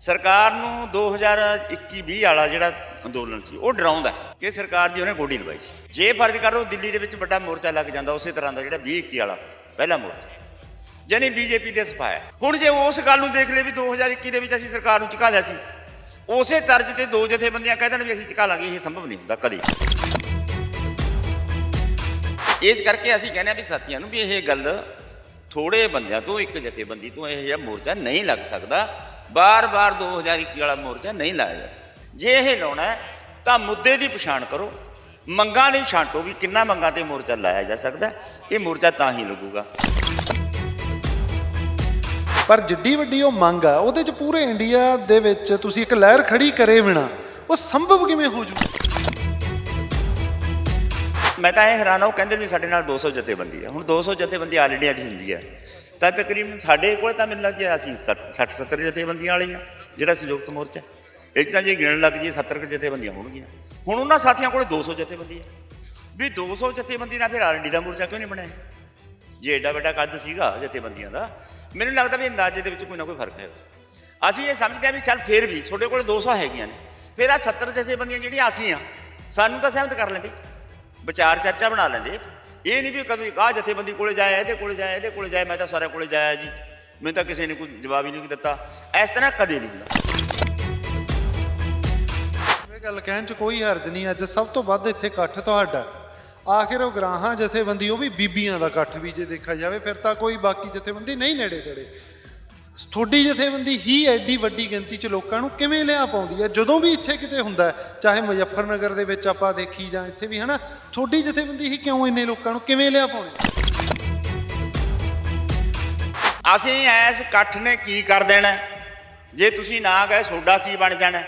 ਸਰਕਾਰ ਨੂੰ 2021-20 ਵਾਲਾ ਜਿਹੜਾ ਅੰਦੋਲਨ ਸੀ, ਉਹ ਡਰਾਉਂਦਾ ਕਿ ਸਰਕਾਰ ਦੀ ਉਹਨੇ ਗੋਡੀ ਲਵਾਈ ਸੀ। ਜੇ ਫਰਜ਼ ਕਰੋ ਦਿੱਲੀ ਦੇ ਵਿੱਚ ਵੱਡਾ ਮੋਰਚਾ ਲੱਗ ਜਾਂਦਾ, ਉਸੇ ਤਰ੍ਹਾਂ ਦਾ ਜਿਹੜਾ 2021 ਵਾਲਾ ਪਹਿਲਾ ਮੋਰਚਾ ਜਾਨੀ ਬੀਜੇਪੀ ਦੇ ਸਫਾਇਆ ਹੁਣ ਜੇ ਉਸ ਗੱਲ ਨੂੰ ਦੇਖ ਲਏ ਵੀ 2021 ਦੇ ਵਿੱਚ ਅਸੀਂ ਸਰਕਾਰ ਨੂੰ ਝੁਕਾ ਲਿਆ ਸੀ, ਉਸੇ ਤਰਜ਼ ਤੇ ਦੋ ਜਥੇਬੰਦੀਆਂ ਕਹਿ ਦੇਣ ਵੀ ਅਸੀਂ ਝੁਕਾ ਲਾਂਗੇ, ਇਹ ਸੰਭਵ ਨਹੀਂ ਹੁੰਦਾ ਕਦੇ ਇਸ ਕਰਕੇ ਅਸੀਂ ਕਹਿੰਦੇ ਆ ਵੀ ਸਾਥੀਆਂ ਨੂੰ ਵੀ ਇਹ ਗੱਲ ਥੋੜੇ ਬੰਦਿਆਂ ਤੋਂ, ਇੱਕ ਜਥੇਬੰਦੀ ਤੋਂ ਇਹ ਜਿਹਾ ਮੋਰਚਾ ਨਹੀਂ ਲੱਗ ਸਕਦਾ। ਬਾਰ-ਬਾਰ 2021 ਵਾਲਾ ਮੋਰਚਾ ਨਹੀਂ ਲਾਇਆ ਜਾ ਸਕਦਾ। ਜੇ ਇਹ ਲਾਉਣਾ ਤਾਂ ਮੁੱਦੇ ਦੀ ਪਛਾਣ ਕਰੋ। ਮੰਗਾਂ ਦੀ ਛਾਂਟੋ ਵੀ ਕਿੰਨਾ ਮੰਗਾਂ ਤੇ ਮੋਰਚਾ ਲਾਇਆ ਜਾ ਸਕਦਾ ਇਹ ਮੋਰਚਾ ਤਾਂ ਹੀ ਲੱਗੂਗਾ। ਪਰ ਜਿੱਡੀ ਵੱਡੀ ਉਹ ਮੰਗ ਆ ਉਹਦੇ ਚ ਪੂਰੇ ਇੰਡੀਆ ਦੇ ਵਿੱਚ ਤੁਸੀਂ ਇੱਕ ਲਹਿਰ ਖੜੀ ਕਰੇ ਬਿਨਾ ਉਹ ਸੰਭਵ ਕਿਵੇਂ ਹੋ ਜੂ? ਮੈਂ ਤਾਂ ਇਹ ਹੈਰਾਨ ਹਾਂ ਉਹ ਕਹਿੰਦੇ ਵੀ ਸਾਡੇ ਨਾਲ 200 ਜਥੇਬੰਦੀ ਹੈ ਹੁਣ 200 ਜਥੇਬੰਦੀ ਆਲ ਇੰਡੀਆ ਦੀ ਹੁੰਦੀ ਹੈ ਤਾਂ ਤਕਰੀਬਨ ਸਾਡੇ ਕੋਲ ਤਾਂ ਮੈਨੂੰ ਲੱਗਿਆ ਅਸੀਂ 60 70 ਜਥੇਬੰਦੀਆਂ ਵਾਲੀਆਂ, ਜਿਹੜਾ ਸੰਯੁਕਤ ਮੋਰਚਾ। ਇਹ ਤਾਂ ਜੇ ਗਿਣਨ ਲੱਗ ਜੀ 70 ਕੁ ਜਥੇਬੰਦੀਆਂ ਹੋਣਗੀਆਂ। ਹੁਣ ਉਹਨਾਂ ਸਾਥੀਆਂ ਕੋਲ 200 ਜਥੇਬੰਦੀ ਹੈ ਵੀ 200 ਜਥੇਬੰਦੀ ਨਾਲ ਫਿਰ ਆਲ ਦਾ ਮੋਰਚਾ ਕਿਉਂ ਨਹੀਂ ਬਣਾਇਆ ਜੇ ਐਡਾ ਵੱਡਾ ਕੱਦ ਸੀਗਾ ਜਥੇਬੰਦੀਆਂ ਦਾ, ਮੈਨੂੰ ਲੱਗਦਾ ਵੀ ਅੰਦਾਜ਼ੇ ਦੇ ਵਿੱਚ ਕੋਈ ਨਾ ਕੋਈ ਫ਼ਰਕ ਹੈ। ਅਸੀਂ ਇਹ ਸਮਝਦੇ ਹਾਂ ਵੀ ਚੱਲ ਫੇਰ ਵੀ ਤੁਹਾਡੇ ਕੋਲ 200 ਹੈਗੀਆਂ ਨੇ। ਫਿਰ ਆ 70 ਜਥੇਬੰਦੀਆਂ ਜਿਹੜੀਆਂ ਅਸੀਂ ਆ ਸਾਨੂੰ ਤਾਂ ਸਹਿਮਤ ਕਰ ਲੈਂਦੇ। ਵਿਚਾਰ ਚਰਚਾ ਬਣਾ ਲੈਂਦੇ। ਇਹ ਨਹੀਂ ਵੀ ਕਦੇ ਆਹ ਜਥੇਬੰਦੀ ਕੋਲੇ ਜਾਇਆ, ਇਹਦੇ ਕੋਲੇ ਜਾਇਆ, ਇਹਦੇ ਕੋਲੇ ਜਾਇਆ, ਮੈਂ ਤਾਂ ਸਾਰਿਆਂ ਕੋਲੇ ਜਾਇਆ ਜੀ। ਮੈਨੂੰ ਤਾਂ ਕਿਸੇ ਨੇ ਕੋਈ ਜਵਾਬ ਹੀ ਨਹੀਂ ਦਿੱਤਾ। ਇਸ ਤਰ੍ਹਾਂ ਕਦੇ ਨਹੀਂ ਹੁੰਦਾ। ਇਹ ਗੱਲ ਕਹਿਣ ਚ ਕੋਈ ਹਰਜ ਨਹੀਂ, ਅੱਜ ਸਭ ਤੋਂ ਵੱਧ ਇੱਥੇ ਇਕੱਠ ਤੁਹਾਡਾ। ਆਖਿਰ ਉਹ ਗਰਾਹਾਂ ਜਥੇਬੰਦੀ, ਉਹ ਵੀ ਬੀਬੀਆਂ ਦਾ ਇਕੱਠ ਵੀ ਜੇ ਦੇਖਿਆ ਜਾਵੇ, ਫਿਰ ਤਾਂ ਕੋਈ ਬਾਕੀ ਜਥੇਬੰਦੀ ਨਹੀਂ ਨੇੜੇ ਤੇੜੇ ਤੁਹਾਡੀ ਜਥੇਬੰਦੀ ਹੀ ਐਡੀ ਵੱਡੀ ਗਿਣਤੀ ਚ ਲੋਕਾਂ ਨੂੰ ਕਿਵੇਂ ਲਿਆ ਪਾਉਂਦੀ ਹੈ? ਜਦੋਂ ਵੀ ਇੱਥੇ ਕਿਤੇ ਹੁੰਦਾ ਚਾਹੇ ਮੁਜ਼ੱਫਰਨਗਰ ਦੇ ਵਿੱਚ ਆਪਾਂ ਦੇਖੀ ਜਾਂ ਇੱਥੇ ਵੀ, ਹਨਾ? ਤੁਹਾਡੀ ਜਥੇਬੰਦੀ ਹੀ ਕਿਉਂ ਇੰਨੇ ਲੋਕਾਂ ਨੂੰ ਕਿਵੇਂ ਲਿਆ ਪਾਉਂਦੀ ਅਸੀਂ ਐਸ ਇਕੱਠ ਨੇ ਕੀ ਕਰ ਦੇਣਾ? ਜੇ ਤੁਸੀਂ ਨਾ ਗਏ ਸੋਡਾ ਕੀ ਬਣ ਜਾਣਾ?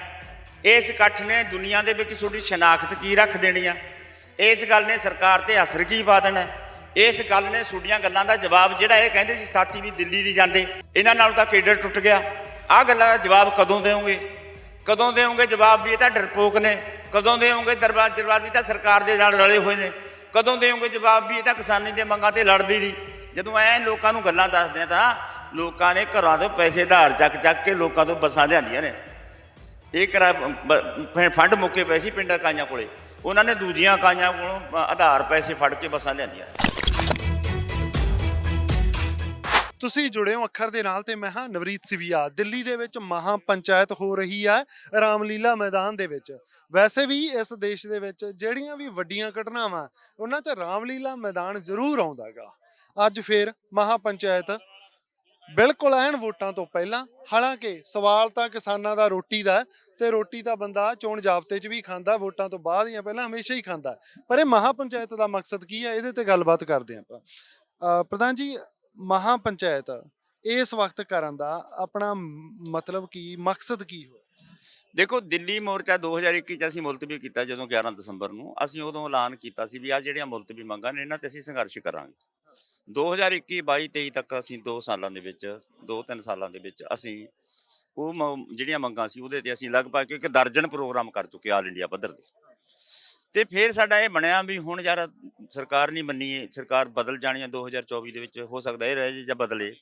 ਇਸ ਇਕੱਠ ਨੇ ਦੁਨੀਆ ਦੇ ਵਿੱਚ ਤੁਹਾਡੀ ਸ਼ਨਾਖਤ ਕੀ ਰੱਖ ਦੇਣੀ ਆ? ਇਸ ਗੱਲ ਨੇ ਸਰਕਾਰ ਤੇ ਅਸਰ ਕੀ ਪਾ ਦੇਣਾ? ਇਸ ਗੱਲ ਨੇ ਤੁਹਾਡੀਆਂ ਗੱਲਾਂ ਦਾ ਜਵਾਬ ਜਿਹੜਾ ਇਹ ਕਹਿੰਦੇ ਸੀ, ਸਾਥੀ ਵੀ ਦਿੱਲੀ ਨਹੀਂ ਜਾਂਦੇ। ਇਹਨਾਂ ਨਾਲ ਤਾਂ ਕੇਡਰ ਟੁੱਟ ਗਿਆ। ਆਹ ਗੱਲਾਂ ਦਾ ਜਵਾਬ ਕਦੋਂ ਦੇਵੋਗੇ? ਕਦੋਂ ਦੇਵੋਗੇ? ਜਵਾਬ ਵੀ ਇਹ ਤਾਂ ਡਰਪੋਕ ਨੇ। ਕਦੋਂ ਦੇਵੋਗੇ? ਦਰਬਾਰ ਦਰਬਾਰ ਵੀ ਤਾਂ ਸਰਕਾਰ ਦੇ ਨਾਲ ਰਲੇ ਹੋਏ ਨੇ। ਕਦੋਂ ਦੇਵੋਗੇ? ਜਵਾਬ ਵੀ ਇਹ ਤਾਂ ਕਿਸਾਨੀ ਦੇ ਮੰਗਾਂ ਤੇ ਲੜਦੀ ਨਹੀਂ। ਜਦੋਂ ਐ ਲੋਕਾਂ ਨੂੰ ਗੱਲਾਂ ਦੱਸਦੇ ਤਾਂ ਲੋਕਾਂ ਨੇ ਘਰਾਂ ਤੋਂ ਪੈਸੇ ਧਾਰ ਚੱਕ ਚੱਕ ਕੇ ਲੋਕਾਂ ਤੋਂ ਬੱਸਾਂ ਲਿਆਂਦੀਆਂ ਨੇ। ਇਹ ਕਰਾ ਫੰਡ ਮੁੱਕੇ ਪਏ ਸੀ ਪਿੰਡ ਕਾਈਆਂ ਕੋਲੇ। ਉਹਨਾਂ ਨੇ ਦੂਜੀਆਂ ਕਾਈਆਂ ਕੋਲੋਂ ਆਧਾਰ ਪੈਸੇ ਫੜ ਕੇ ਬੱਸਾਂ ਲਿਆਂਦੀਆਂ। ਤੁਸੀਂ ਜੁੜੇ ਹੋ ਅੱਖਰ ਦੇ ਨਾਲ ਤੇ ਮੈਂ ਹਾਂ ਨਵਰੀਤ ਸਿਵਿਆ। ਦਿੱਲੀ ਦੇ ਵਿੱਚ ਮਹਾ ਪੰਚਾਇਤ ਹੋ ਰਹੀ ਹੈ ਰਾਮਲੀਲਾ ਮੈਦਾਨ ਦੇ ਵਿੱਚ। ਵੈਸੇ ਵੀ ਇਸ ਦੇਸ਼ ਦੇ ਵਿੱਚ ਜਿਹੜੀਆਂ ਵੀ ਵੱਡੀਆਂ ਘਟਨਾਵਾਂ, ਉਹਨਾਂ 'ਚ ਰਾਮਲੀਲਾ ਮੈਦਾਨ ਜ਼ਰੂਰ ਆਉਂਦਾਗਾ। ਅੱਜ ਫੇਰ ਮਹਾ ਪੰਚਾਇਤ ਬਿਲਕੁਲ ਐਨ ਵੋਟਾਂ ਤੋਂ ਪਹਿਲਾਂ, ਹਾਲਾਂਕਿ ਸਵਾਲ ਤਾਂ ਕਿਸਾਨਾਂ ਦਾ ਰੋਟੀ ਦਾ ਹੈ ਤੇ ਰੋਟੀ ਤਾਂ ਬੰਦਾ ਚੋਣ ਜਾਬਤੇ 'ਚ ਵੀ ਖਾਂਦਾ, ਵੋਟਾਂ ਤੋਂ ਬਾਅਦ ਜਾਂ ਪਹਿਲਾਂ ਹਮੇਸ਼ਾ ਹੀ ਖਾਂਦਾ। ਪਰ ਇਹ ਮਹਾ ਪੰਚਾਇਤ ਦਾ ਮਕਸਦ ਕੀ ਹੈ? ਇਹਦੇ ਤੇ ਗੱਲਬਾਤ ਕਰਦੇ ਹਾਂ ਆਪਾਂ। ਪ੍ਰਧਾਨ ਜੀ ਮਹਾ ਪੰਚਾਇਤ ਇਸ ਵਕਤ ਕਰਨ ਦਾ ਆਪਣਾ ਮਤਲਬ ਕੀ, ਮਕਸਦ ਕੀ ਹੋਇਆ ਦੇਖੋ, ਦਿੱਲੀ ਮੋਰਚਾ 2021 ਚ ਅਸੀਂ ਮੁਲਤਵੀ ਕੀਤਾ ਜਦੋਂ 11 ਦਸੰਬਰ ਨੂੰ। ਅਸੀਂ ਉਦੋਂ ਐਲਾਨ ਕੀਤਾ ਸੀ ਵੀ ਆ ਜਿਹੜੀਆਂ ਮੁਲਤਵੀ ਮੰਗਾਂ ਨੇ, ਇਹਨਾਂ ਤੇ ਅਸੀਂ ਸੰਘਰਸ਼ ਕਰਾਂਗੇ। 2021 22 23 ਤੱਕ ਅਸੀਂ 2 ਸਾਲਾਂ ਦੇ ਵਿੱਚ 2-3 ਸਾਲਾਂ ਦੇ ਵਿੱਚ ਅਸੀਂ ਉਹ ਮ- ਜਿਹੜੀਆਂ ਮੰਗਾਂ ਸੀ ਉਹਦੇ ਤੇ ਅਸੀਂ ਲਗਭਗ ਇੱਕ ਦਰਜਨ ਪ੍ਰੋਗਰਾਮ ਕਰ ਚੁੱਕੇ ਆਲ ਇੰਡੀਆ ਪੱਧਰ ਤੇ। ਤੇ ਫਿਰ ਸਾਡਾ ਇਹ ਬਣਿਆ ਵੀ ਹੁਣ ਯਾਰ ਸਰਕਾਰ ਨਹੀਂ ਮੰਨੀ ਸਰਕਾਰ ਬਦਲ ਜਾਣੀ ਹੈ 2024 ਦੇ ਵਿੱਚ ਹੋ ਸਕਦਾ ਇਹ ਰਹੇ ਜਾਂ ਬਦਲੇ।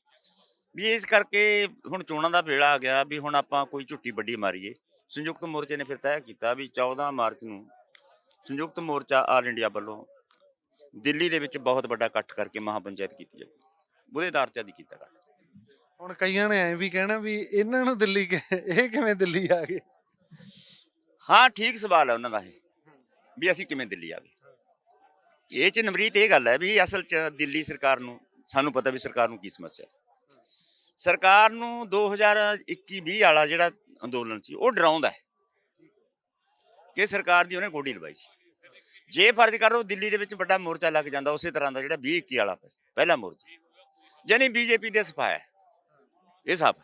ਵੀ ਇਸ ਕਰਕੇ ਹੁਣ ਚੋਣਾਂ ਦਾ ਵੇਲਾ ਆ ਗਿਆ ਵੀ ਹੁਣ ਆਪਾਂ ਕੋਈ ਝੁੱਟੀ ਵੱਡੀ ਮਾਰੀਏ। ਸੰਯੁਕਤ ਮੋਰਚੇ ਨੇ ਫਿਰ ਤੈਅ ਕੀਤਾ ਵੀ 14 ਮਾਰਚ ਨੂੰ ਸੰਯੁਕਤ ਮੋਰਚਾ ਆਲ ਇੰਡੀਆ ਵੱਲੋਂ ਦਿੱਲੀ ਦੇ ਵਿੱਚ ਬਹੁਤ ਵੱਡਾ ਇਕੱਠ ਕਰਕੇ ਮਹਾਪੰਚਾਇਤ ਕੀਤੀ ਜਾਵੇ ਉਹਦੇ ਆਧਾਰ ਤੇ ਕੀਤਾ ਇਕੱਠ। ਹੁਣ ਕਈਆਂ ਨੇ ਐਂ ਵੀ ਕਹਿਣਾ ਵੀ ਇਹਨਾਂ ਨੂੰ ਦਿੱਲੀ ਇਹ ਕਿਵੇਂ ਦਿੱਲੀ ਆ ਗਏ? ਹਾਂ ਠੀਕ ਸਵਾਲ ਹੈ ਉਹਨਾਂ ਦਾ ਇਹ। ਵੀ ਅਸੀਂ ਕਿਵੇਂ ਦਿੱਲੀ ਆ ਗਏ। ਇਹ ਚ ਨਵਰੀਤ ਇਹ ਗੱਲ ਹੈ ਵੀ ਅਸਲ ਚ ਦਿੱਲੀ ਸਰਕਾਰ ਨੂੰ, ਸਾਨੂੰ ਪਤਾ ਵੀ ਸਰਕਾਰ ਨੂੰ ਕੀ ਸਮੱਸਿਆ ਸਰਕਾਰ ਨੂੰ 2021-20 ਵਾਲਾ ਜਿਹੜਾ ਅੰਦੋਲਨ ਸੀ, ਉਹ ਡਰਾਉਂਦਾ ਹੈ ਕਿ ਸਰਕਾਰ ਦੀ ਉਹਨੇ ਗੋਡੀ ਲਵਾਈ ਸੀ। ਜੇ ਫਰਜ਼ ਕਰੋ ਦਿੱਲੀ ਦੇ ਵਿੱਚ ਵੱਡਾ ਮੋਰਚਾ ਲੱਗ ਜਾਂਦਾ, ਉਸੇ ਤਰ੍ਹਾਂ ਦਾ ਜਿਹੜਾ 2021 ਵਾਲਾ ਪਹਿਲਾ ਮੋਰਚਾ। ਜਾਨੀ ਬੀਜੇਪੀ ਦੇ ਸਫਾਇਆ ਇਹ ਸਭ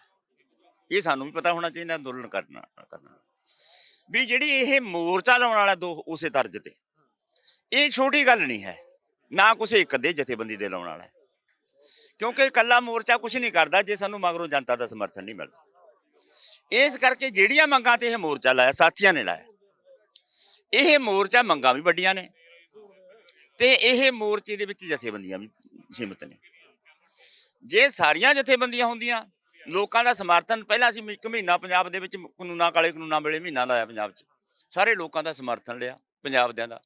ਇਹ ਸਾਨੂੰ ਵੀ ਪਤਾ ਹੋਣਾ ਚਾਹੀਦਾ ਅੰਦੋਲਨ ਕਰਨਾ ਕਰਨਾ। ਵੀ ਜਿਹੜੀ ਇਹ ਮੋਰਚਾ ਲਾਉਣ ਵਾਲਾ ਦੋ ਉਸੇ ਤਰਜ ਤੇ। ਇਹ ਛੋਟੀ ਗੱਲ ਨਹੀਂ ਹੈ। ਨਾ ਕੁਛ ਇੱਕ ਅੱਧੇ ਜਥੇਬੰਦੀ ਦੇ ਲਾਉਣ ਵਾਲਾ ਕਿਉਂਕਿ ਇਕੱਲਾ ਮੋਰਚਾ ਕੁਝ ਨਹੀਂ ਕਰਦਾ ਜੇ ਸਾਨੂੰ ਮਗਰੋਂ ਜਨਤਾ ਦਾ ਸਮਰਥਨ ਨਹੀਂ ਮਿਲਦਾ। ਇਸ ਕਰਕੇ ਜਿਹੜੀਆਂ ਮੰਗਾਂ ਤੇ ਇਹ ਮੋਰਚਾ ਲਾਇਆ, ਸਾਥੀਆਂ ਨੇ ਲਾਇਆ। ਇਹ ਮੋਰਚਾ ਮੰਗਾਂ ਵੀ ਵੱਡੀਆਂ ਨੇ ਤੇ ਇਹ ਮੋਰਚੇ ਦੇ ਵਿੱਚ ਜਥੇਬੰਦੀਆਂ ਵੀ ਸੀਮਤ ਨੇ। ਜੇ ਸਾਰੀਆਂ ਜਥੇਬੰਦੀਆਂ ਹੁੰਦੀਆਂ ਲੋਕਾਂ ਦਾ ਸਮਰਥਨ ਪਹਿਲਾਂ ਅਸੀਂ ਇੱਕ ਮਹੀਨਾ ਪੰਜਾਬ ਦੇ ਵਿੱਚ ਕਾਨੂੰਨਾਂ ਕਾਲੇ ਕਾਨੂੰਨਾਂ ਵੇਲੇ ਮਹੀਨਾ ਲਾਇਆ ਪੰਜਾਬ 'ਚ। ਸਾਰੇ ਲੋਕਾਂ ਦਾ ਸਮਰਥਨ ਲਿਆ ਪੰਜਾਬ ਦਿਆਂ ਦਾ।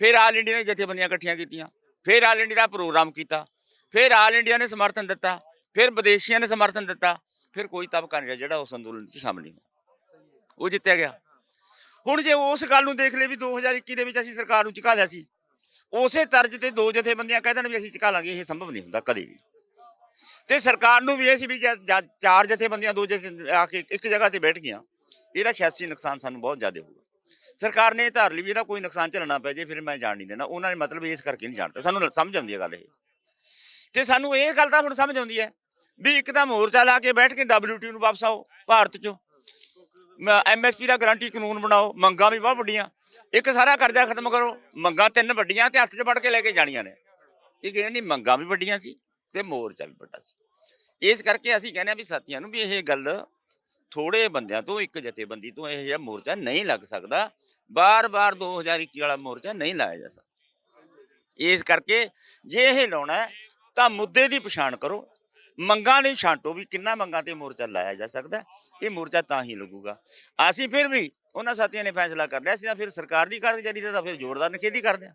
ਫਿਰ ਆਲ ਇੰਡੀਆ ਨੇ ਜਥੇਬੰਦੀਆਂ ਇਕੱਠੀਆਂ ਕੀਤੀਆਂ, ਫਿਰ ਆਲ ਇੰਡੀਆ ਦਾ ਪ੍ਰੋਗਰਾਮ ਕੀਤਾ, ਫਿਰ ਆਲ ਇੰਡੀਆ ਨੇ ਸਮਰਥਨ ਦਿੱਤਾ, ਫਿਰ ਵਿਦੇਸ਼ੀਆਂ ਨੇ ਸਮਰਥਨ ਦਿੱਤਾ, ਫਿਰ ਕੋਈ ਤਬਕਾ ਨਹੀਂ ਜਿਹੜਾ ਉਸ ਅੰਦੋਲਨ 'ਚ ਸ਼ਾਮਲ ਨਹੀਂ ਹੋਇਆ। ਉਹ ਜਿੱਤਿਆ ਗਿਆ। ਹੁਣ ਜੇ ਉਸ ਗੱਲ ਨੂੰ ਦੇਖ ਲਏ ਵੀ 2021 ਦੇ ਵਿੱਚ ਅਸੀਂ ਸਰਕਾਰ ਨੂੰ ਝੁਕਾ ਲਿਆ ਸੀ, ਉਸੇ ਤਰਜ਼ ਤੇ ਦੋ ਜਥੇਬੰਦੀਆਂ ਕਹਿ ਦੇਣ ਵੀ ਅਸੀਂ ਝੁਕਾ ਲਾਂਗੇ, ਇਹ ਸੰਭਵ ਨਹੀਂ ਹੁੰਦਾ ਕਦੇ ਵੀ। ਤੇ ਸਰਕਾਰ ਨੂੰ ਵੀ ਇਹ ਸੀ ਵੀ ਜੇ ਚਾਰ ਜਥੇਬੰਦੀਆਂ ਦੋ ਜਥੇ ਆ ਕੇ ਇੱਕ ਜਗ੍ਹਾ ਤੇ ਬੈਠ ਗਈਆਂ, ਇਹਦਾ ਸਿਆਸੀ ਨੁਕਸਾਨ ਸਾਨੂੰ ਬਹੁਤ ਜ਼ਿਆਦਾ ਹੋਊਗਾ। ਸਰਕਾਰ ਨੇ ਇਹ ਧਾਰ ਲਈ ਵੀ ਇਹਦਾ ਕੋਈ ਨੁਕਸਾਨ ਝੱਲਣਾ ਪੈ ਜੇ, ਫਿਰ ਮੈਂ ਜਾਣ ਨਹੀਂ ਦੇਣਾ। ਉਹਨਾਂ ਨੇ ਮਤਲਬ ਇਸ ਕਰਕੇ ਨਹੀਂ ਜਾਣਦਾ। ਸਾਨੂੰ ਸਮਝ ਆਉਂਦੀ ਹੈ ਗੱਲ ਇਹ। ਤੇ ਸਾਨੂੰ ਇਹ ਗੱਲ ਤਾਂ ਹੁਣ ਸਮਝ ਆਉਂਦੀ ਹੈ ਵੀ ਇੱਕ ਤਾਂ ਮੋਰਚਾ ਲਾ ਕੇ ਬੈਠ ਕੇ WTO ਨੂੰ ਵਾਪਸ ਆਓ, ਭਾਰਤ ਚੋਂ। ਐਮਐਸਪੀ ਦਾ ਗਾਰੰਟੀ ਕਾਨੂੰਨ ਬਣਾਓ, ਮੰਗਾਂ ਵੀ ਬਹੁਤ ਵੱਡੀਆਂ। ਇੱਕ ਸਾਰਾ ਕਰਜ਼ਾ ਖਤਮ ਕਰੋ, ਮੰਗਾਂ ਤਿੰਨ ਵੱਡੀਆਂ ਤੇ ਹੱਥ 'ਚ ਫੜ ਕੇ ਲੈ ਕੇ ਜਾਣੀਆਂ ਨੇ। ਇਹ ਕਹਿੰਦੇ ਨਹੀਂ, ਮੰਗਾਂ ਵੀ ਵੱਡੀਆਂ ਸੀ ਤੇ ਮੋਰਚਾ ਵੀ ਵੱਡਾ ਸੀ। ਇਸ ਕਰਕੇ ਅਸੀਂ ਕਹਿੰਦੇ ਆ ਵੀ ਸਾਥੀਆਂ ਨੂੰ ਵੀ ਇਹ ਗੱਲ ਥੋੜੇ ਬੰਦਿਆਂ ਤੋਂ, ਇੱਕ ਜਥੇਬੰਦੀ ਤੋਂ ਇਹ ਜਿਹਾ ਮੋਰਚਾ ਨਹੀਂ ਲੱਗ ਸਕਦਾ। ਬਾਰ-ਬਾਰ 2021 ਵਾਲਾ ਮੋਰਚਾ ਨਹੀਂ ਲਾਇਆ ਜਾ ਸਕਦਾ। ਇਸ ਕਰਕੇ ਜੇ ਇਹ ਲਾਉਣਾ ਤਾਂ ਮੁੱਦੇ ਦੀ ਪਛਾਣ ਕਰੋ। ਮੰਗਾਂ ਦੀ ਛਾਂਟੋ ਵੀ ਕਿੰਨਾ ਮੰਗਾਂ ਤੇ ਮੋਰਚਾ ਲਾਇਆ ਜਾ ਸਕਦਾ ਇਹ ਮੋਰਚਾ ਤਾਂ ਹੀ ਲੱਗੂਗਾ। ਅਸੀਂ ਫਿਰ ਵੀ ਉਹਨਾਂ ਸਾਥੀਆਂ ਨੇ ਫੈਸਲਾ ਕਰ ਲਿਆ, ਅਸੀਂ ਤਾਂ ਫਿਰ ਸਰਕਾਰ ਦੀ ਕਾਰਗੁਜ਼ਾਰੀ ਦਾ ਤਾਂ ਫਿਰ ਜ਼ੋਰਦਾਰ ਨਿਖੇਧੀ ਕਰਦੇ ਆ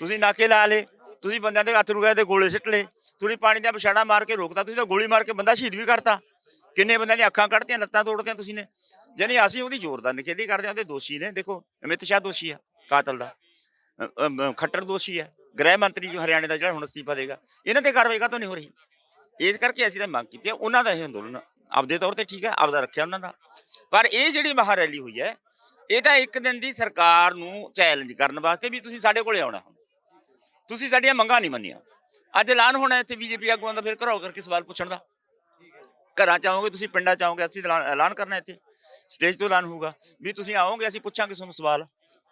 ਤੁਸੀਂ ਨਾਕੇ ਲਾ ਲੇ ਤੁਸੀਂ ਬੰਦਿਆਂ ਦੇ ਹੱਥ ਰੁਗਾਏ ਤੇ ਗੋਲੇ ਸਿੱਟ ਲੇ ਤੁਸੀਂ ਪਾਣੀ ਦਾ ਪਛਾੜਾ ਮਾਰ ਕੇ ਰੋਕਤਾ, ਤੁਸੀਂ ਤਾਂ ਗੋਲੀ ਮਾਰ ਕੇ ਬੰਦਾ ਸ਼ਹੀਦ ਵੀ ਕਰਤਾ। ਕਿੰਨੇ ਬੰਦਿਆਂ ਦੀਆਂ ਅੱਖਾਂ ਕੱਢਤੀਆਂ, ਲੱਤਾਂ ਤੋੜਤੀਆਂ ਤੁਸੀਂ ਨੇ। ਜਾਨੀ ਅਸੀਂ ਉਹਦੀ ਜ਼ੋਰਦਾਰ ਨਿਖੇਧੀ ਕਰਦੇ ਹਾਂ, ਉਹਦੇ ਦੋਸ਼ੀ ਨੇ। ਦੇਖੋ, ਅਮਿਤ ਸ਼ਾਹ ਦੋਸ਼ੀ ਆ, ਕਾਤਲ ਦਾ। ਖੱਟਰ ਦੋਸ਼ੀ ਹੈ ਗ੍ਰਹਿ ਮੰਤਰੀ ਜੋ ਹਰਿਆਣੇ ਦਾ ਜਿਹੜਾ ਹੁਣ ਅਸਤੀਫਾ ਦੇਗਾ, ਇਹਨਾਂ ਤੇ ਕਾਰਵਾਈ ਕਾਹਤੋਂ ਨਹੀਂ ਹੋ ਰਹੀ? ਇਸ ਕਰਕੇ ਅਸੀਂ ਤਾਂ ਮੰਗ ਕੀਤੀ ਹੈ ਉਹਨਾਂ ਦਾ ਇਹ ਅੰਦੋਲਨ ਆਪਦੇ ਤੌਰ ਤੇ ਠੀਕ ਹੈ, ਆਪਦਾ ਰੱਖਿਆ ਉਹਨਾਂ ਦਾ। ਪਰ ਇਹ ਜਿਹੜੀ ਮਹਾ ਰੈਲੀ ਹੋਈ ਹੈ, ਇਹ ਤਾਂ ਇੱਕ ਦਿਨ ਦੀ ਸਰਕਾਰ ਨੂੰ ਚੈਲੰਜ ਕਰਨ ਵਾਸਤੇ ਵੀ ਤੁਸੀਂ ਸਾਡੇ ਕੋਲੇ ਆਉਣਾ। ਤੁਸੀਂ ਸਾਡੀਆਂ ਮੰਗਾਂ ਨਹੀਂ ਮੰਨੀਆਂ। ਅੱਜ ਐਲਾਨ ਹੋਣਾ ਇੱਥੇ ਬੀਜੇਪੀ ਆਗੂਆਂ ਦਾ, ਫਿਰ ਘਰੋਂ ਕਰਕੇ ਸਵਾਲ ਪੁੱਛਣ ਦਾ। ਘਰਾਂ ਚ ਆਓਗੇ ਤੁਸੀਂ, ਪਿੰਡਾਂ ਚ ਆਓਗੇ, ਅਸੀਂ ਐਲਾਨ ਐਲਾਨ ਕਰਨਾ ਇੱਥੇ। ਸਟੇਜ ਤੋਂ ਐਲਾਨ ਹੋਊਗਾ। ਵੀ ਤੁਸੀਂ ਆਓਗੇ, ਅਸੀਂ ਪੁੱਛਾਂਗੇ ਤੁਹਾਨੂੰ ਸਵਾਲ।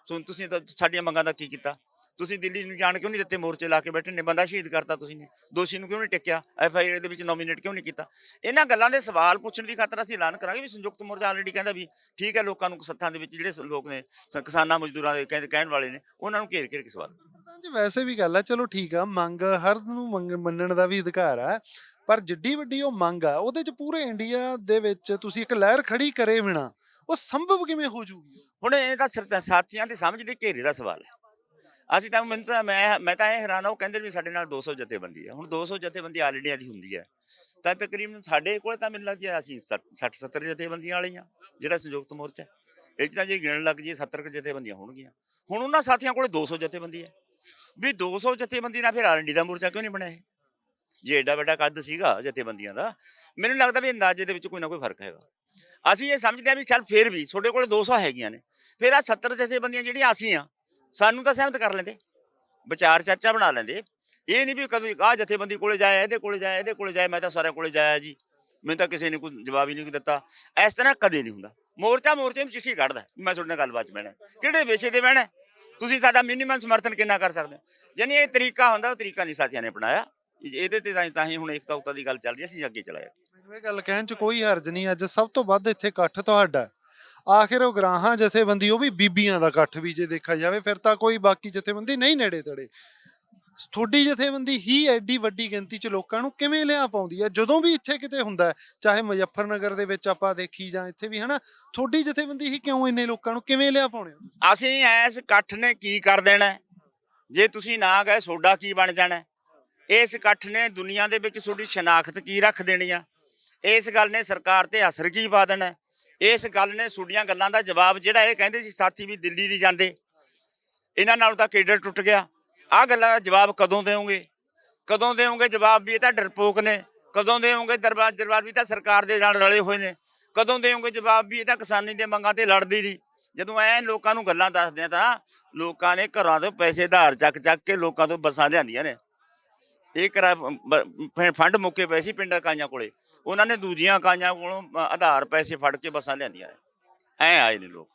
ਸੁਣ ਤੁਸੀਂ ਤਾਂ ਸਾਡੀਆਂ ਮੰਗਾਂ ਦਾ ਕੀ ਕੀਤਾ? ਤੁਸੀਂ ਦਿੱਲੀ ਨੂੰ ਜਾਣ ਕਿਉਂ ਨਹੀਂ ਦਿੱਤੇ? ਮੋਰਚੇ ਲਾ ਕੇ ਬੈਠੇ ਨੇ ਬੰਦਾ ਸ਼ਹੀਦ ਕਰਤਾ ਤੁਸੀਂ ਨੇ। ਦੋਸ਼ੀ ਨੂੰ ਕਿਉਂ ਨਹੀਂ ਟਿਕਿਆ? ਐਫ ਆਈ ਆਰ ਦੇ ਵਿੱਚ ਨੋਮੀਨੇਟ ਕਿਉਂ ਨਹੀਂ ਕੀਤਾ? ਇਹਨਾਂ ਗੱਲਾਂ ਦੇ ਸਵਾਲ ਪੁੱਛਣ ਦੀ ਖਾਤਰ ਅਸੀਂ ਐਲਾਨ ਕਰਾਂਗੇ ਵੀ ਸੰਯੁਕਤ ਮੋਰਚਾ ਆਲਰੇਡੀ ਕਹਿੰਦਾ ਵੀ ਠੀਕ ਹੈ ਲੋਕਾਂ ਨੂੰ ਸੱਥਾਂ ਦੇ ਵਿੱਚ ਜਿਹੜੇ ਲੋਕ ਨੇ ਕਿਸਾਨਾਂ ਮਜ਼ਦੂਰਾਂ ਦੇ ਕਹਿੰਦੇ ਕਹਿਣ ਵਾਲੇ ਨੇ ਉਹਨਾਂ ਨੂੰ ਘੇਰ ਘੇਰ ਕੇ ਸਵਾਲ ਜੀ ਵੈਸੇ ਵੀ ਗੱਲ ਹੈ ਚਲੋ ਠੀਕ ਆ ਮੰਗ ਹਰ ਨੂੰ ਮੰਗ- ਮੰਨਣ ਦਾ ਵੀ ਅਧਿਕਾਰ ਆ ਪਰ ਜਿੱਡੀ ਵੱਡੀ ਉਹ ਮੰਗ ਆ ਉਹਦੇ ਚ ਪੂਰੇ ਇੰਡੀਆ ਦੇ ਵਿੱਚ ਤੁਸੀਂ ਇੱਕ ਲਹਿਰ ਖੜੀ ਕਰੇ ਬਿਨਾ ਉਹ ਸੰਭਵ ਕਿਵੇਂ ਹੋ ਜੂਗੀ? ਹੁਣ ਇਹ ਤਾਂ ਸਿਰ- ਸਾਥੀਆਂ ਦੇ ਸਮਝ ਦੇ ਘੇਰੇ ਦਾ ਸਵਾਲ ਹੈ। ਅਸੀਂ ਤਾਂ ਮੈਨੂੰ ਤਾਂ ਮੈਂ ਮੈਂ ਤਾਂ ਇਹ ਹੈਰਾਨ ਆ, ਉਹ ਕਹਿੰਦੇ ਵੀ ਸਾਡੇ ਨਾਲ 200 ਜਥੇਬੰਦੀ ਹੈ ਹੁਣ 200 ਜਥੇਬੰਦੀ ਆਲ ਇੰਡੀਆ ਦੀ ਹੁੰਦੀ ਹੈ ਤਾਂ ਤਕਰੀਬਨ ਸਾਡੇ ਕੋਲ ਤਾਂ ਮੈਨੂੰ ਲੱਗਦੀ ਹੈ ਅਸੀਂ 60 70 ਜਥੇਬੰਦੀਆਂ ਵਾਲੇ ਹਾਂ ਜਿਹੜਾ ਸੰਯੁਕਤ ਮੋਰਚਾ ਇਹ 'ਚ ਤਾਂ ਜੇ ਗਿਣਨ ਲੱਗ ਜੀ 70 ਕੁ ਜਥੇਬੰਦੀਆਂ ਹੋਣਗੀਆਂ। ਹੁਣ ਉਹਨਾਂ ਸਾਥੀਆਂ ਕੋਲੇ 200 ਜਥੇਬੰਦੀ ਹੈ ਵੀ 200 ਜਥੇਬੰਦੀ ਨਾਲ ਫਿਰ ਆਲ ਇੰਡੀਆ ਦਾ ਮੋਰਚਾ ਕਿਉਂ ਨਹੀਂ ਬਣਿਆ ਜੇ ਏਡਾ ਵੱਡਾ ਕੱਦ ਸੀਗਾ ਜਥੇਬੰਦੀਆਂ ਦਾ, ਮੈਨੂੰ ਲੱਗਦਾ ਵੀ ਅੰਦਾਜ਼ੇ ਦੇ ਵਿੱਚ ਕੋਈ ਨਾ ਕੋਈ ਫ਼ਰਕ ਹੈਗਾ। ਅਸੀਂ ਇਹ ਸਮਝਦੇ ਆ ਵੀ ਚੱਲ ਫੇਰ ਵੀ ਤੁਹਾਡੇ ਕੋਲ 200 ਹੈਗੀਆਂ ਨੇ। ਫਿਰ ਆ 70 ਜਥੇਬੰਦੀਆਂ ਜਿਹੜੀਆਂ ਅਸੀਂ ਆ ਸਾਨੂੰ ਤਾਂ ਸਹਿਮਤ ਕਰ ਲੈਂਦੇ। ਵਿਚਾਰ ਚਰਚਾ ਬਣਾ ਲੈਂਦੇ। ਇਹ ਨਹੀਂ ਵੀ ਕਦੇ ਆ ਜਥੇਬੰਦੀ ਕੋਲੇ ਜਾਇਆ ਇਹਦੇ ਕੋਲੇ ਜਾਇਆ ਇਹਦੇ ਕੋਲੇ ਜਾਇਆ ਮੈਂ ਤਾਂ ਸਾਰਿਆਂ ਕੋਲੇ ਜਾਇਆ ਜੀ। ਮੈਨੂੰ ਤਾਂ ਕਿਸੇ ਨੇ ਕੋਈ ਜਵਾਬ ਹੀ ਨਹੀਂ ਦਿੱਤਾ। ਇਸ ਤਰ੍ਹਾਂ ਕਦੇ ਨਹੀਂ ਹੁੰਦਾ। ਮੋਰਚਾ ਮੋਰਚੇ ਨੂੰ ਚਿੱਠੀ ਕੱਢਦਾ। ਮੈਂ ਤੁਹਾਡੇ ਨਾਲ ਗੱਲਬਾਤ 'ਚ ਬਹਿਣਾ। ਕਿਹੜੇ ਵਿਸ਼ੇ ਤੇ ਬਹਿਣਾ? ਤੁਸੀਂ ਸਾਡਾ ਮਿਨੀਮਮ ਸਮਰਥਨ ਕਿੰਨਾ ਕਰ ਸਕਦੇ ਹੋ? ਯਾਨੀ ਇਹ ਤਰੀਕਾ ਹੁੰਦਾ ਉਹ ਤਰੀਕਾ ਨਹੀਂ ਸਾਥੀਆਂ ਨੇ ਅਪਣਾਇਆ। ਇਹਦੇ ਤੇ ਤਾਂ ਤਾਂ ਹੀ ਹੁਣ ਇਕਤਾ ਉਕਤਾ ਦੀ ਗੱਲ ਚੱਲ ਰਹੀ ਹੈ, ਅਸੀਂ ਅੱਗੇ ਚਲਾਇਆ। ਇਹ ਗੱਲ ਕਹਿਣ ਚ ਕੋਈ ਹਰਜ ਨਹੀਂ। ਅੱਜ ਸਭ ਤੋਂ ਵੱਧ ਇੱਥੇ ਇਕੱਠ ਤੁਹਾਡਾ ਆਖਿਰ ਉਹ ਗਰਾਹਾਂ ਜਥੇਬੰਦੀ ਉਹ ਵੀ ਬੀਬੀਆਂ ਦਾ ਇਕੱਠ ਵੀ ਜੇ ਦੇਖਿਆ ਜਾਵੇ ਫਿਰ ਤਾਂ ਕੋਈ ਬਾਕੀ ਜਥੇਬੰਦੀ ਨਹੀਂ ਨੇੜੇ ਤੜੇ। ਤੁਹਾਡੀ ਜਥੇਬੰਦੀ ਹੀ ਐਡੀ ਵੱਡੀ ਗਿਣਤੀ ਚ ਲੋਕਾਂ ਨੂੰ ਕਿਵੇਂ ਲਿਆ ਪਾਉਂਦੀ ਹੈ? ਜਦੋਂ ਵੀ ਇੱਥੇ ਕਿਤੇ ਹੁੰਦਾ ਹੈ, ਚਾਹੇ ਮੁਜ਼ੱਫਰਨਗਰ ਦੇ ਵਿੱਚ ਆਪਾਂ ਦੇਖੀ ਜਾਂ ਇੱਥੇ ਵੀ ਹਨਾ ਤੁਹਾਡੀ ਜਥੇਬੰਦੀ ਹੀ ਕਿਉਂ ਇੰਨੇ ਲੋਕਾਂ ਨੂੰ ਕਿਵੇਂ ਲਿਆ ਪਾਉਣੇ ਹੋ? ਅਸੀਂ ਐਸ ਇਕੱਠ ਨੇ ਕੀ ਕਰ ਦੇਣਾ ਜੇ ਤੁਸੀਂ ਨਾ ਗਏ ਸੋਡਾ ਕੀ ਬਣ ਜਾਣਾ ਇਸ ਇਕੱਠ ਨੇ ਦੁਨੀਆ ਦੇ ਵਿੱਚ ਤੁਹਾਡੀ ਸ਼ਨਾਖਤ ਕੀ ਰੱਖ ਦੇਣੀ ਆ? ਇਸ ਗੱਲ ਨੇ ਸਰਕਾਰ ਤੇ ਅਸਰ ਕੀ ਪਾ ਦੇਣਾ ਇਸ ਗੱਲ ਨੇ ਤੁਹਾਡੀਆਂ ਗੱਲਾਂ ਦਾ ਜਵਾਬ ਜਿਹੜਾ ਇਹ ਕਹਿੰਦੇ ਸੀ, ਸਾਥੀ ਵੀ ਦਿੱਲੀ ਨਹੀਂ ਜਾਂਦੇ। ਇਹਨਾਂ ਨਾਲ ਤਾਂ ਕੇਡਰ ਟੁੱਟ ਗਿਆ। ਆਹ ਗੱਲਾਂ ਦਾ ਜਵਾਬ ਕਦੋਂ ਦੇਵੋਗੇ? ਕਦੋਂ ਦੇਵੋਗੇ ਜਵਾਬ ਵੀ? ਇਹ ਤਾਂ ਡਰਪੋਕ ਨੇ। ਕਦੋਂ ਦੇਵੋਗੇ ਦਰਬਾਰ ਦਰਬਾਰ ਵੀ ਤਾਂ ਸਰਕਾਰ ਦੇ ਨਾਲ ਰਲੇ ਹੋਏ ਨੇ। ਕਦੋਂ ਦੇਵੋਗੇ ਜਵਾਬ ਵੀ? ਇਹ ਤਾਂ ਕਿਸਾਨੀ ਦੇ ਮੰਗਾਂ ਤੇ ਲੜਦੀ ਨਹੀਂ। ਜਦੋਂ ਐ ਲੋਕਾਂ ਨੂੰ ਗੱਲਾਂ ਦੱਸਦੇ ਆ ਤਾਂ ਲੋਕਾਂ ਨੇ ਘਰਾਂ ਤੋਂ ਪੈਸੇ ਧਾਰ ਚੱਕ ਚੱਕ ਕੇ ਲੋਕਾਂ ਤੋਂ ਬੱਸਾਂ ਲਿਆਂਦੀਆਂ ਨੇ। ਇਹ ਕਰਾ ਫੰਡ ਮੁੱਕੇ ਪਏ ਸੀ ਪਿੰਡ ਇਕਾਈਆਂ ਕੋਲੇ। ਉਹਨਾਂ ਨੇ ਦੂਜੀਆਂ ਇਕਾਈਆਂ ਕੋਲੋਂ ਆਧਾਰ ਪੈਸੇ ਫੜ ਕੇ ਬੱਸਾਂ ਲਿਆਂਦੀਆਂ ਐ ਆਏ ਨੇ ਲੋਕ।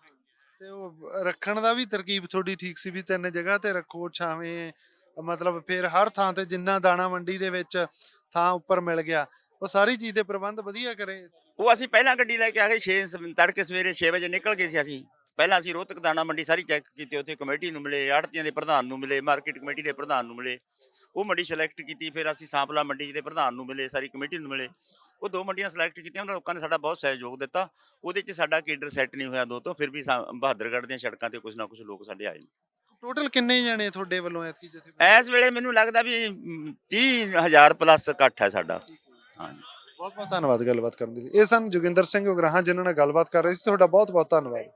ਤੇ ਉਹ ਰੱਖਣ ਦਾ ਵੀ ਤਰਕੀਬ ਤੁਹਾਡੀ ਠੀਕ ਸੀ ਵੀ ਤਿੰਨ ਜਗ੍ਹਾ ਤੇ ਰੱਖੋ ਛਾਵੇਂ ਮਤਲਬ ਫਿਰ ਹਰ ਥਾਂ ਤੇ ਜਿੰਨਾ ਦਾਣਾ ਮੰਡੀ ਦੇ ਵਿੱਚ ਥਾਂ ਉੱਪਰ ਮਿਲ ਗਿਆ ਉਹ ਸਾਰੀ ਚੀਜ਼ ਦੇ ਪ੍ਰਬੰਧ ਵਧੀਆ ਕਰੇ। ਉਹ ਅਸੀਂ ਪਹਿਲਾਂ ਗੱਡੀ ਲੈ ਕੇ ਆ ਗਏ 6 ਤੜਕੇ ਸਵੇਰੇ 6 ਵਜੇ ਨਿਕਲ ਗਏ ਸੀ ਅਸੀਂ। ਪਹਿਲਾਂ ਅਸੀਂ ਰੋਹਤਕ ਦਾਣਾ ਮੰਡੀ ਸਾਰੀ ਚੈੱਕ ਕੀਤੀ ਉੱਥੇ ਕਮੇਟੀ ਨੂੰ ਮਿਲੇ ਆੜਤੀਆਂ ਦੇ ਪ੍ਰਧਾਨ ਨੂੰ ਮਿਲੇ ਮਾਰਕੀਟ ਕਮੇਟੀ ਦੇ ਪ੍ਰਧਾਨ ਨੂੰ ਮਿਲੇ। ਉਹ ਮੰਡੀ ਸਿਲੈਕਟ ਕੀਤੀ ਫਿਰ ਅਸੀਂ ਸਾਂਪਲਾ ਮੰਡੀ ਦੇ ਪ੍ਰਧਾਨ ਨੂੰ ਮਿਲੇ ਸਾਰੀ ਕਮੇਟੀ ਨੂੰ ਮਿਲੇ। ਉਹ ਦੋ ਮੰਡੀਆਂ ਸਿਲੈਕਟ ਕੀਤੀਆਂ ਉਹਨਾਂ ਲੋਕਾਂ ਨੇ ਸਾਡਾ ਬਹੁਤ ਸਹਿਯੋਗ ਦਿੱਤਾ। ਉਹਦੇ 'ਚ ਸਾਡਾ ਕੇਡਰ ਸੈੱਟ ਨਹੀਂ ਹੋਇਆ ਦੋ ਤੋਂ ਫਿਰ ਵੀ ਬਹਾਦਰਗੜ੍ਹ ਦੀਆਂ ਸੜਕਾਂ ਤੇ ਕੁਝ ਨਾ ਕੁਝ ਲੋਕ ਸਾਡੇ ਆਏ ਨੇ। ਟੋਟਲ ਕਿੰਨੇ ਜਣੇ ਤੁਹਾਡੇ ਵੱਲੋਂ ਐਤਕੀ ਜਿੱਥੇ ਇਸ ਵੇਲੇ ਮੈਨੂੰ ਲੱਗਦਾ ਵੀ 30000 ਪਲੱਸ ਇਕੱਠ ਹੈ ਸਾਡਾ। ਹਾਂਜੀ ਬਹੁਤ ਬਹੁਤ ਧੰਨਵਾਦ ਗੱਲਬਾਤ ਕਰਨ ਦੇ ਲਈ। ਇਹ ਸਨ ਜੋਗਿੰਦਰ ਸਿੰਘ ਉਗਰਾਹਾਂ ਜਿਨ੍ਹਾਂ ਨਾਲ ਗੱਲਬਾਤ ਕਰ ਰਹੇ ਸੀ। ਤੁਹਾਡਾ ਬਹੁਤ ਬਹੁਤ ਧੰਨਵਾਦ।